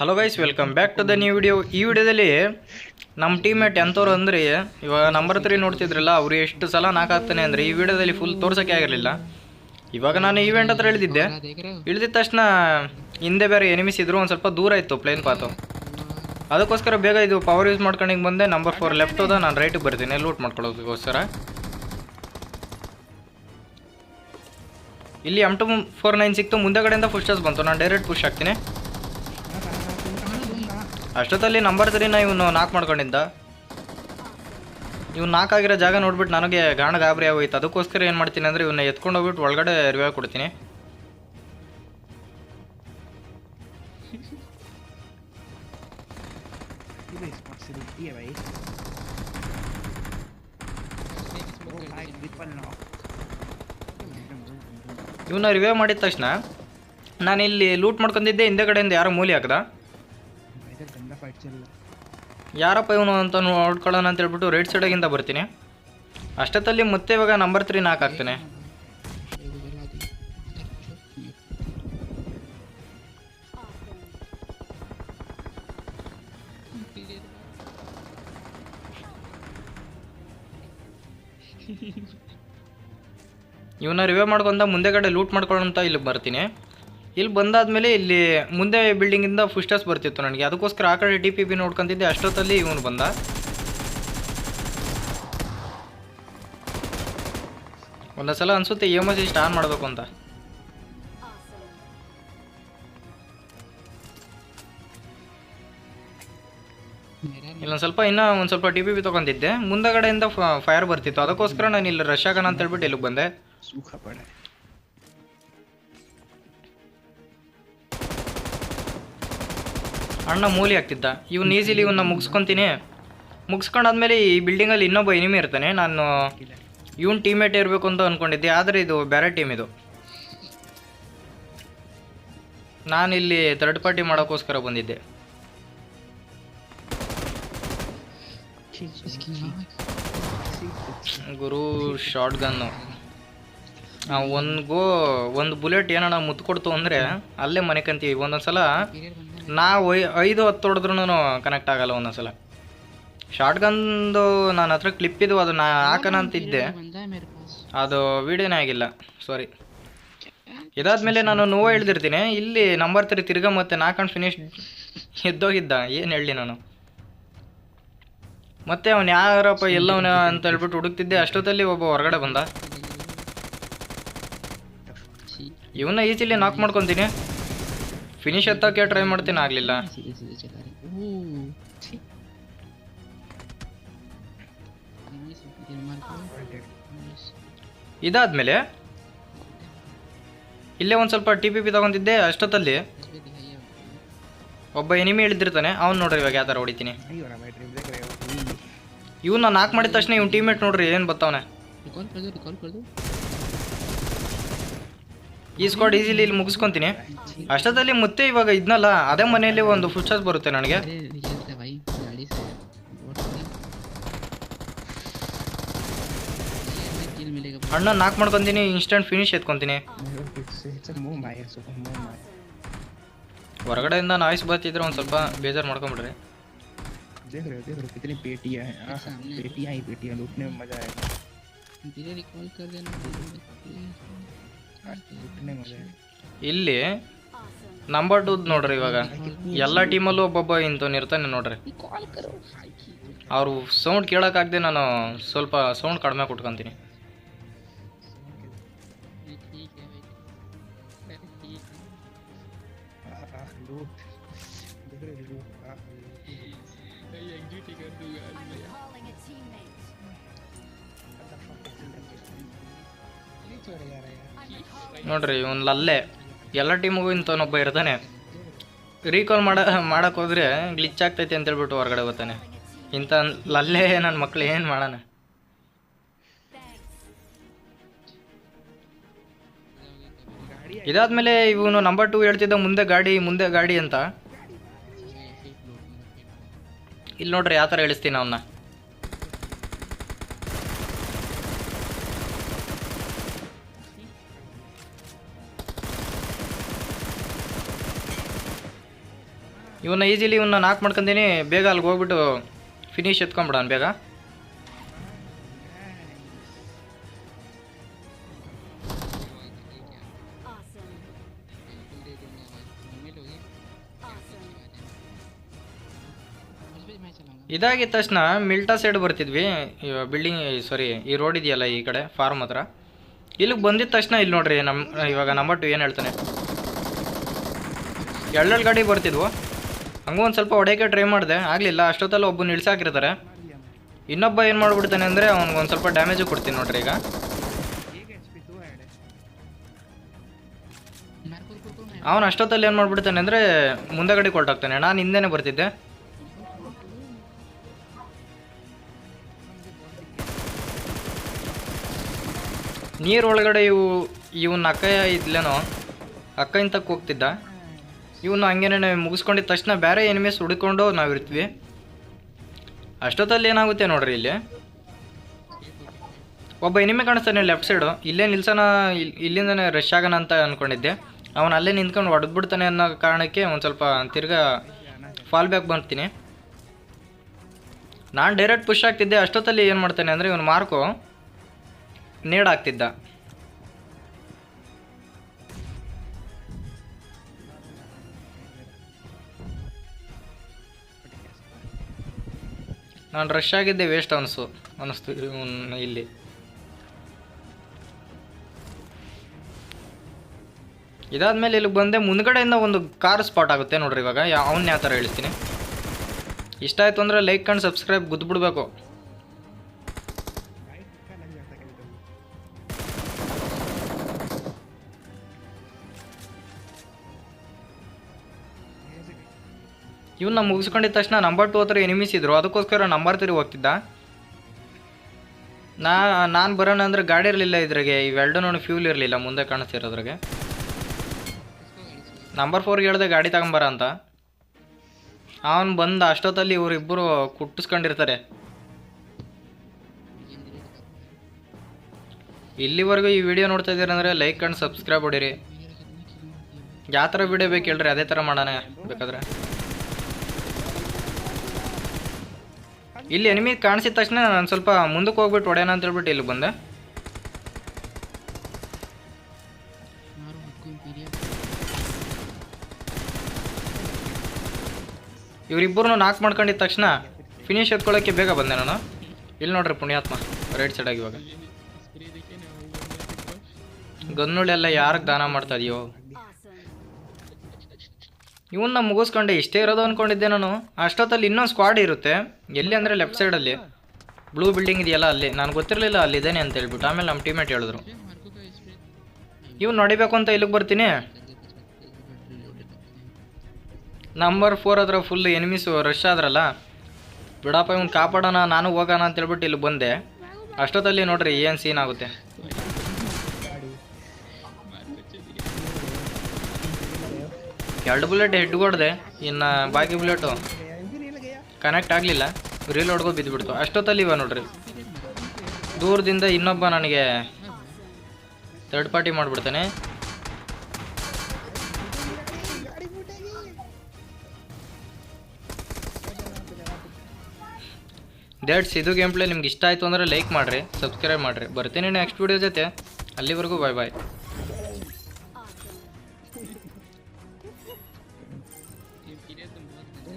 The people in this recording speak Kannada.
Hello guys welcome back to the new video ಈ ವಿಡಿಯೋದಲ್ಲಿ ನಮ್ಮ ಟೀಮೇಟ್ ಎಂಥವ್ರು ಅಂದರೆ, ಇವಾಗ ನಂಬರ್ ತ್ರೀ ನೋಡ್ತಿದ್ರಲ್ಲ, ಅವ್ರು ಎಷ್ಟು ಸಲ ನಾಕಾಗ್ತಾನೆ ಅಂದರೆ ಈ ವಿಡಿಯೋದಲ್ಲಿ ಫುಲ್ ತೋರ್ಸೋಕ್ಕೆ ಆಗಿರಲಿಲ್ಲ. ಇವಾಗ ನಾನು ಈವೆಂಟ್ ಹತ್ರ ಇಳಿದಿದ್ದೆ. ಇಳಿದಿದ ತಕ್ಷಣ ಹಿಂದೆ ಬೇರೆ ಎನಿಮಿಸ್ ಇದ್ರು, ಒಂದು ಸ್ವಲ್ಪ ದೂರ ಇತ್ತು ಪ್ಲೇನ್ ಪಾತು ಅದಕ್ಕೋಸ್ಕರ ಬೇಗ ಇದು ಪವರ್ ಯೂಸ್ ಮಾಡ್ಕೊಂಡಿಗೆ ಬಂದೆ. ನಂಬರ್ ಫೋರ್ ಲೆಫ್ಟ್ ಹೋದ, ನಾನು ರೈಟಿಗೆ ಬರ್ತೀನಿ. ಲೂಟ್ ಮಾಡ್ಕೊಳ್ಳೋದಕ್ಕೋಸ್ಕರ. ಇಲ್ಲಿ ಎಂ ಟು ಫೋರ್ ನೈನ್ ಸಿಕ್ತು. ಮುಂದೆ ಕಡೆಯಿಂದ ಸ್ಟಾಸ್ ಬಂತು. ನಾನು ಡೈರೆಕ್ಟ್ ಪುಷ್ ಹಾಕ್ತೀನಿ. ಅಷ್ಟೊತ್ತಲ್ಲಿ ನಂಬರ್ ತ್ರೀನ ಇವನು ನಾಕ್ ಮಾಡ್ಕೊಂಡಿದ್ದ. ಇವ್ನು ಆಗಿರೋ ಜಾಗ ನೋಡ್ಬಿಟ್ಟು ನನಗೆ ಗಾಣ ಗಾಬರಿ ಆಗೋಯ್ತು. ಅದಕ್ಕೋಸ್ಕರ ಏನು ಮಾಡ್ತೀನಿ ಅಂದರೆ ಇವನ್ನ ಎತ್ಕೊಂಡು ಹೋಗ್ಬಿಟ್ಟು ಒಳಗಡೆ ರಿವೈವ್ ಕೊಡ್ತೀನಿ. ಇವನ್ನ ರಿವ್ಯೂ ಮಾಡಿದ ತಕ್ಷಣ ನಾನಿಲ್ಲಿ ಲೂಟ್ ಮಾಡ್ಕೊಂಡಿದ್ದೆ, ಹಿಂದೆ ಕಡೆಯಿಂದ ಯಾರೋ ಮೂಲಿ ಹಾಕ್ದ. ಯಾರಪ್ಪ ಇವನು ಅಂತ ನೋಡ್ಕೊಳ್ಳೋಣ ಅಂತ ಹೇಳ್ಬಿಟ್ಟು ರೈಟ್ ಸೈಡಾಗಿಂದ ಬರ್ತೀನಿ. ಅಷ್ಟೊತ್ತಲ್ಲಿ ಮತ್ತೆ ಇವಾಗ ನಂಬರ್ ತ್ರೀ ನಾಕ್ ಹಾಕ್ತೇನೆ ಇವನ್ನ ರಿವೈವ್ ಮುಂದೆ ಕಡೆ ಲೂಟ್ ಮಾಡ್ಕೊಳ್ಳೋಂತ ಇಲ್ಲಿ ಬರ್ತೀನಿ. ಇಲ್ಲಿ ಬಂದಾದ್ಮೇಲೆ ಇಲ್ಲಿ ಮುಂದೆ ಬಿಲ್ಡಿಂಗಿಂದ ಫುಸ್ಟಸ್ ಬರ್ತಿತ್ತು ನನಗೆ. ಅದಕ್ಕೋಸ್ಕರ ಆ ಕಡೆ ಡಿ ಪಿ ಬಿ ನೋಡ್ಕೊಂತಿದ್ದೆ, ಅಷ್ಟೊತ್ತಲ್ಲಿ ಇವನು ಬಂದ. ಒಂದೊಂದ್ಸಲ ಅನ್ಸುತ್ತೆ ಎಂ ಎಸ್ ಇಷ್ಟು ಆನ್ ಮಾಡಬೇಕು ಅಂತ. ಇಲ್ಲೊಂದು ಸ್ವಲ್ಪ ಇನ್ನೂ ಒಂದು ಸ್ವಲ್ಪ ಡಿ ಪಿ ಬಿ ತೊಗೊಂತಿದ್ದೆ ಮುಂದಗಡೆಯಿಂದ ಫೈರ್ ಬರ್ತಿತ್ತು. ಅದಕ್ಕೋಸ್ಕರ ನಾನು ಇಲ್ಲಿ ರಶ್ ಆಗೋಣ ಅಂತ ಹೇಳ್ಬಿಟ್ಟು ಇಲ್ಲಿಗೆ ಬಂದೆ. ಅಣ್ಣ ಮೂಲಿ ಆಗ್ತಿದ್ದ. ಇವ್ನು ಈಸಿಲಿ ಇವನ್ನ ಮುಗಿಸ್ಕೊತೀನಿ. ಮುಗಿಸ್ಕೊಂಡಾದ್ಮೇಲೆ ಈ ಬಿಲ್ಡಿಂಗಲ್ಲಿ ಇನ್ನೊಬ್ಬ ಎನಿಮಿ ಇರ್ತಾನೆ. ನಾನು ಇವನ್ ಟೀಮೇಟ್ ಇರಬೇಕು ಅಂತ ಅಂದ್ಕೊಂಡಿದ್ದೆ ಆದರೆ ಇದು ಬೇರೆ ಟೀಮ್ ಇದು. ನಾನಿಲ್ಲಿ ಥರ್ಡ್ ಪಾರ್ಟಿ ಮಾಡೋಕ್ಕೋಸ್ಕರ ಬಂದಿದ್ದೆ. ಗುರು ಶಾರ್ಟ್ ಗನ್ನು ಒಂದು ಗೋ, ಒಂದು ಬುಲೆಟ್ ಏನಣ್ಣ ಮುತ್ತು ಕೊಡ್ತು ಅಂದರೆ, ಅಲ್ಲೇ ಮನೆ ಕಂತೀವಿ. ಒಂದೊಂದು ಸಲ ನಾವು ಐದು ಹತ್ತು ಹೊಡೆದ್ರೂ ಕನೆಕ್ಟ್ ಆಗಲ್ಲ ಒಂದೊಂದ್ಸಲ. ಶಾರ್ಟ್ ಗನ್ದು ನನ್ನ ಹತ್ರ ಕ್ಲಿಪ್ ಇದು ಅದು ನಾ ಹಾಕೋಣ ಅಂತಿದ್ದೆ ಅದು ವೀಡಿಯೋನೇ ಆಗಿಲ್ಲ ಸಾರಿ ಇದಾದ್ಮೇಲೆ ನಾನು ನೋವು ಹೇಳ್ದಿರ್ತೀನಿ ಇಲ್ಲಿ ನಂಬರ್ ತ್ರೀ ತಿರ್ಗಾ ಮತ್ತೆ ನಾಕೊಂಡು ಫಿನಿಶ್ ಎದ್ದೋಗಿದ್ದ ಏನು ಹೇಳಿ ನಾನು. ಮತ್ತೆ ಅವನು ಯಾರಪ್ಪ ಎಲ್ಲವನ ಅಂತ ಹೇಳ್ಬಿಟ್ಟು ಹುಡುಕ್ತಿದ್ದೆ ಅಷ್ಟೊತ್ತಲ್ಲಿ ಒಬ್ಬ ಹೊರಗಡೆ ಬಂದ. ಇವನ್ನ ಈಚಿಲಿ ನಾಕ್ ಮಾಡ್ಕೊತೀನಿ. ಫಿನಿಶ್ ಎತ್ತಕ್ಕೆ ಟ್ರೈ ಮಾಡ್ತೀನಿ, ಆಗ್ಲಿಲ್ಲ. ಇದಾದ್ಮೇಲೆ, ಇಲ್ಲೇ ಒಂದು ಸ್ವಲ್ಪ ಟಿ ಪಿ ಪಿ ತಗೊಂಡಿದ್ದೆ, ಅಷ್ಟೊತ್ತಲ್ಲಿ ಒಬ್ಬ ಎನಿಮಿ ಇಳಿದಿರ್ತಾನೆ, ಅವ್ನು ನೋಡ್ರಿ ಇವಾಗ ಯಾವ ಥರ ಹೊಡಿತೀನಿ. ಇವ್ನ ನಾಲ್ಕು ಮಾಡಿದ ತಕ್ಷಣ ಇವ್ನ ಟೀಮೇಟ್ ನೋಡ್ರಿ ಏನು ಬರ್ತಾವನೆ ಈ ಸ್ಕ್ವಾಡ್ ಈಸಿಲಿ ಇಲ್ಲಿ ಮುಗಿಸ್ಕೊಂತೀನಿ ಅಷ್ಟೊತ್ತಲ್ಲಿ ಮತ್ತೆ ಇವಾಗ ಇದ್ನಲ್ಲ ಅದೇ ಮನೆಯಲ್ಲಿ ಒಂದು ಫುಡ್ ಚಾರ್ಜ್ ಬರುತ್ತೆ ನನಗೆ अरे रियल था भाई गाड़ी से बहुत किल मिलेगा ಅಣ್ಣ ನಾಕ್ ಮಾಡ್ಕೊತೀನಿ ಇನ್ಸ್ಟೆಂಟ್ ಫಿನಿಶ್ ಎತ್ಕೊಂತೀನಿ मेरे फिर से सब मुंह मारे सुबह मुंह मारे ಹೊರಗಡೆಯಿಂದ ನಾಯ್ಸ್ ಬರ್ತಿದ್ರೆ ಒಂದು ಸ್ವಲ್ಪ ಬೇಜಾರು ಮಾಡ್ಕೊಂಬಿಡ್ರಿ देख रहे हो देख रहे हो कितनी पेटियां हैं आहा, सामने। पेटियां ही पेटियां लूटने में मजा आएगा धीरे रिकॉल कर देना ಇಲ್ಲಿ ನಂಬರ್ ಟೂ ನೋಡ್ರಿ ಇವಾಗ. ಎಲ್ಲ ಟೀಮಲ್ಲೂ ಒಬ್ಬೊಬ್ಬ ಇಂಥವ್ನು ಇರ್ತಾನೆ ನೋಡ್ರಿ. ಅವರು ಸೌಂಡ್ ಕೇಳೋಕ್ಕಾಗದೆ ನಾನು ಸ್ವಲ್ಪ ಸೌಂಡ್ ಕಡಿಮೆ ಕೊಟ್ಕೊತೀನಿ. ನೋಡ್ರಿ, ಇವನು ಲಲ್ಲೆ. ಎಲ್ಲ ಟೀಮ್ಗೂ ಇಂಥವನೊಬ್ಬ ಇರ್ತಾನೆ. ರೀಕಾಲ್ ಮಾಡ, ಮಾಡೋಕೆ ಹೋದ್ರೆ ಗ್ಲಿಚ್ ಆಗ್ತೈತಿ ಅಂತ ಹೇಳ್ಬಿಟ್ಟು ಹೊರಗಡೆ ಹೋಗ್ತಾನೆ. ಇಂಥ ಲಲ್ಲೆ ನನ್ನ ಮಕ್ಳು ಏನು ಮಾಡೋಣ? ಇದಾದ್ಮೇಲೆ ಇವನು ನಂಬರ್ ಟೂ ಹೇಳ್ತಿದ್ದ ಮುಂದೆ ಗಾಡಿ ಮುಂದೆ ಗಾಡಿ ಅಂತ. ಇಲ್ಲಿ ನೋಡ್ರಿ ಯಾವ ಥರ ಇಳಿಸ್ತೀನಿ ಅವನ್ನ ಇವನ್ನ ಈಸಿಲಿ ಇವನ್ನ ನಾಕ್ ಮಾಡ್ಕೊಂತೀನಿ. ಬೇಗ ಅಲ್ಲಿಗೆ ಹೋಗ್ಬಿಟ್ಟು ಫಿನಿಶ್ ಎತ್ಕೊಂಬಿಡೋಣ ಬೇಗ. ಇದಾಗಿದ್ದ ತಕ್ಷಣ ಮಿಲ್ಟಾ ಸೈಡ್ ಬರ್ತಿದ್ವಿ. ಬಿಲ್ಡಿಂಗ್ ಸಾರಿ ಈ ರೋಡ್ ಇದೆಯಲ್ಲ ಈ ಕಡೆ ಫಾರ್ಮ್ ಹತ್ರ. ಇಲ್ಲಿಗೆ ಬಂದಿದ್ದ ತಕ್ಷಣ ಇಲ್ಲಿ ನೋಡ್ರಿ ನಮ್ಮ ಇವಾಗ ನಂಬರ್ ಟು ಏನು ಹೇಳ್ತಾನೆ. ಎಳ್ಳೆಳ್ಳು ಗಾಡಿ ಬರ್ತಿದ್ವು. ಹಂಗೂ ಒಂದು ಸ್ವಲ್ಪ ಹೊಡೆಯೋಕ್ಕೆ ಟ್ರೈ ಮಾಡಿದೆ. ಆಗಲಿಲ್ಲ, ಅಷ್ಟೊತ್ತಲ್ಲಿ ಒಬ್ಬ ನಿಲ್ಸಾಕಿರ್ತಾರೆ. ಇನ್ನೊಬ್ಬ ಏನು ಮಾಡ್ಬಿಡ್ತಾನೆ ಅಂದರೆ ಅವ್ನಿಗೆ ಒಂದು ಸ್ವಲ್ಪ ಡ್ಯಾಮೇಜು ಕೊಡ್ತೀನಿ ನೋಡ್ರಿ ಈಗ. ಅವನು ಅಷ್ಟೊತ್ತಲ್ಲಿ ಏನು ಮಾಡ್ಬಿಡ್ತಾನೆ ಅಂದರೆ ಮುಂದಗಡೆ ಕೊಲ್ಟಾಗ್ತಾನೆ ನಾನು ಹಿಂದೆನೇ ಬರ್ತಿದ್ದೆ. ನೀರು ಒಳಗಡೆ ಇವು ಇವನ್ನ ಅಕ್ಕ ಇದ್ಲೇನೋ ಅಕ್ಕ ಇಂತಕ್ಕೆ ಹೋಗ್ತಿದ್ದ. ಇವನು ಹಂಗೇನೆ ಮುಗಿಸ್ಕೊಂಡಿದ್ದ ತಕ್ಷಣ ಬೇರೆ ಎನಿಮೀಸ್ ಹುಡ್ಕೊಂಡು ನಾವು ಇರ್ತೀವಿ. ಅಷ್ಟೊತ್ತಲ್ಲಿ ಏನಾಗುತ್ತೆ ನೋಡ್ರಿ ಇಲ್ಲಿ? ಒಬ್ಬ ಎನಿಮೆ ಕಾಣಿಸ್ತಾನೆ ಲೆಫ್ಟ್ ಸೈಡು ಇಲ್ಲೇ ನಿಲ್ಸೋಣ, ಇಲ್- ಇಲ್ಲಿಂದನೇ ರಶ್ ಆಗೋಣ ಅಂತ ಅಂದ್ಕೊಂಡಿದ್ದೆ ಅವನು ಅಲ್ಲೇ ನಿಂತ್ಕೊಂಡು ಹೊಡೆದ್ಬಿಡ್ತಾನೆ ಅನ್ನೋ ಕಾರಣಕ್ಕೆ ಒಂದು ಸ್ವಲ್ಪ ತಿರ್ಗಾ ಫಾಲ್ ಬ್ಯಾಕ್ ಬರ್ತೀನಿ ನಾನು ಡೈರೆಕ್ಟ್ ಪುಷ್ ಆಗ್ತಿದ್ದೆ, ಅಷ್ಟೊತ್ತಲ್ಲಿ ಏನು ಮಾಡ್ತಾನೆ ಅಂದರೆ ಇವನು ಮಾರ್ಕು ನೇಡ್ ನಾನು ರಶ್ ಆಗಿದ್ದೆ ವೇಸ್ಟ್ ಅನಿಸು ಅನ್ನಿಸ್ತು ಇಲ್ಲಿ ಇಲ್ಲಿ. ಇದಾದ್ಮೇಲೆ ಇಲ್ಲಿಗೆ ಬಂದೆ, ಮುಂದ್ಗಡೆಯಿಂದ ಒಂದು ಕಾರ್ ಸ್ಪಾಟ್ ಆಗುತ್ತೆ ನೋಡ್ರಿ ಇವಾಗ. ಅವನ್ನ ಯಾವ ಥರ ಹೇಳ್ತೀನಿ. ಇಷ್ಟ ಆಯಿತು ಅಂದರೆ ಲೈಕ್ ಆ್ಯಂಡ್ ಸಬ್ಸ್ಕ್ರೈಬ್ ಗುದ್ಬಿಡ್ಬೇಕು ಇವನ್ನ ಮುಗಿಸ್ಕೊಂಡಿದ್ದ ತಕ್ಷಣ ನಂಬರ್ ಟು ಹತ್ರ ಎನಿಮಿಸ್ ಇದ್ರು ಅದಕ್ಕೋಸ್ಕರ ನಂಬರ್ ತ್ರೀ ಹೋಗ್ತಿದ್ದ? ನಾ, ನಾನು ಬರೋಣ ಅಂದರೆ ಗಾಡಿ ಇರಲಿಲ್ಲ ಇದ್ರಾಗೆ. ಇವೆಲ್ಡೂ ಫ್ಯೂಲ್ ಇರಲಿಲ್ಲ ಮುಂದೆ ಕಾಣಿಸ್ತಿರೋದ್ರಾಗೆ. ನಂಬರ್ ಫೋರ್ಗೆ ಹೇಳ್ದೆ ಗಾಡಿ ತಗೊಂಬರ ಅಂತ. ಅವನು ಬಂದ ಅಷ್ಟೊತ್ತಲ್ಲಿ ಇವರಿಬ್ಬರು ಕುಟ್ಟಿಸ್ಕೊಂಡಿರ್ತಾರೆ. ಇಲ್ಲಿವರೆಗೂ ಈ ವಿಡಿಯೋ ನೋಡ್ತಾ ಇದ್ದೀರ ಅಂದರೆ ಲೈಕ್ ಆ್ಯಂಡ್ ಸಬ್ಸ್ಕ್ರೈಬ್ ಹೊಡಿರಿ ಯಾವ ಥರ ವಿಡಿಯೋ ಬೇಕು ಹೇಳ್ರಿ, ಅದೇ ಥರ ಮಾಡೋಣ ಬೇಕಾದ್ರೆ. ಇಲ್ಲಿ ಎನಿಮಿ ಕಾಣಿಸಿದ ತಕ್ಷಣ ನಾನು ಸ್ವಲ್ಪ ಮುಂದಕ್ಕೆ ಹೋಗ್ಬಿಟ್ಟು ಹೊಡೆಯೋಣ ಅಂತ ಹೇಳ್ಬಿಟ್ಟು ಇಲ್ಲಿ ಬಂದೆ. ಇವರಿಬ್ಬರನ್ನು ನಾಕ್ ಮಾಡ್ಕೊಂಡಿದ ತಕ್ಷಣ ಫಿನಿಶ್ ಎತ್ಕೊಳ್ಳೋಕೆ ಬೇಗ ಬಂದೆ ನಾನು. ಇಲ್ಲಿ ನೋಡ್ರಿ ಪುಣ್ಯಾತ್ಮ ರೈಟ್ ಸೈಡಾಗಿ ಇವಾಗ. ಗನ್ನುಳೆಲ್ಲ ಯಾರಿಗೆ ದಾನ ಮಾಡ್ತಾ ಇದೆಯೋ? ಇವನ್ನ ಮುಗಿಸ್ಕೊಂಡೆ ಇಷ್ಟೇ ಇರೋದು ಅಂದ್ಕೊಂಡಿದ್ದೆ ನಾನು. ಅಷ್ಟೊತ್ತಲ್ಲಿ ಇನ್ನೊಂದು ಸ್ಕ್ವಾಡ್ ಇರುತ್ತೆ. ಎಲ್ಲಿ ಅಂದರೆ ಲೆಫ್ಟ್ ಸೈಡಲ್ಲಿ ಬ್ಲೂ ಬಿಲ್ಡಿಂಗ್ ಇದೆಯಲ್ಲ ಅಲ್ಲಿ. ನಾನು ಗೊತ್ತಿರಲಿಲ್ಲ ಅಲ್ಲಿದ್ದೇನೆ ಅಂತ ಹೇಳ್ಬಿಟ್ಟು. ಆಮೇಲೆ ನಮ್ಮ ಟೀಮೇಟ್ ಹೇಳಿದ್ರು. ಇವ್ನು ನೋಡಿಬೇಕು ಅಂತ ಇಲ್ಲಿಗೆ ಬರ್ತೀನಿ. ನಂಬರ್ ಫೋರ್ ಹತ್ರ ಫುಲ್ ಎನಿಮೀಸು ರಶ್ ಆದ್ರಲ್ಲ. ಬಿಡಪ್ಪ, ಇವ್ನು ಕಾಪಾಡೋಣ, ನಾನು ಹೋಗೋಣ ಅಂತ ಹೇಳ್ಬಿಟ್ಟು ಇಲ್ಲಿ ಬಂದೆ. ಅಷ್ಟೊತ್ತಲ್ಲಿ ನೋಡ್ರಿ ಏನು ಸೀನ್ ಆಗುತ್ತೆ. ಎರಡು ಬುಲೆಟ್ ಹೆಡ್ ಹೊಡೆದೆ, ಇನ್ನು ಬಾಕಿ ಬುಲೆಟು ಕನೆಕ್ಟ್ ಆಗಲಿಲ್ಲ. ರೀಲ್ ಹೊಡ್ಕೊ ಬಿದ್ದುಬಿಡ್ತು ಅಷ್ಟೊತ್ತಲ್ಲಿ ಇವ ನೋಡ್ರಿ. ದೂರದಿಂದ ಇನ್ನೊಬ್ಬ ನನಗೆ ಥರ್ಡ್ ಪಾರ್ಟಿ ಮಾಡಿಬಿಡ್ತಾನೆ. ಡೇಟ್ಸ್ ಇದು ಗೇಮ್ ಪ್ಲೇ ನಿಮ್ಗೆ ಇಷ್ಟ ಆಯಿತು ಅಂದರೆ ಲೈಕ್ ಮಾಡಿರಿ ಸಬ್ಸ್ಕ್ರೈಬ್ ಮಾಡಿರಿ. ಬರ್ತೀನಿ ನೆಕ್ಸ್ಟ್ ವೀಡಿಯೋ ಜೊತೆ. ಅಲ್ಲಿವರೆಗೂ ಬಾಯ್ ಬಾಯ್ интересно было.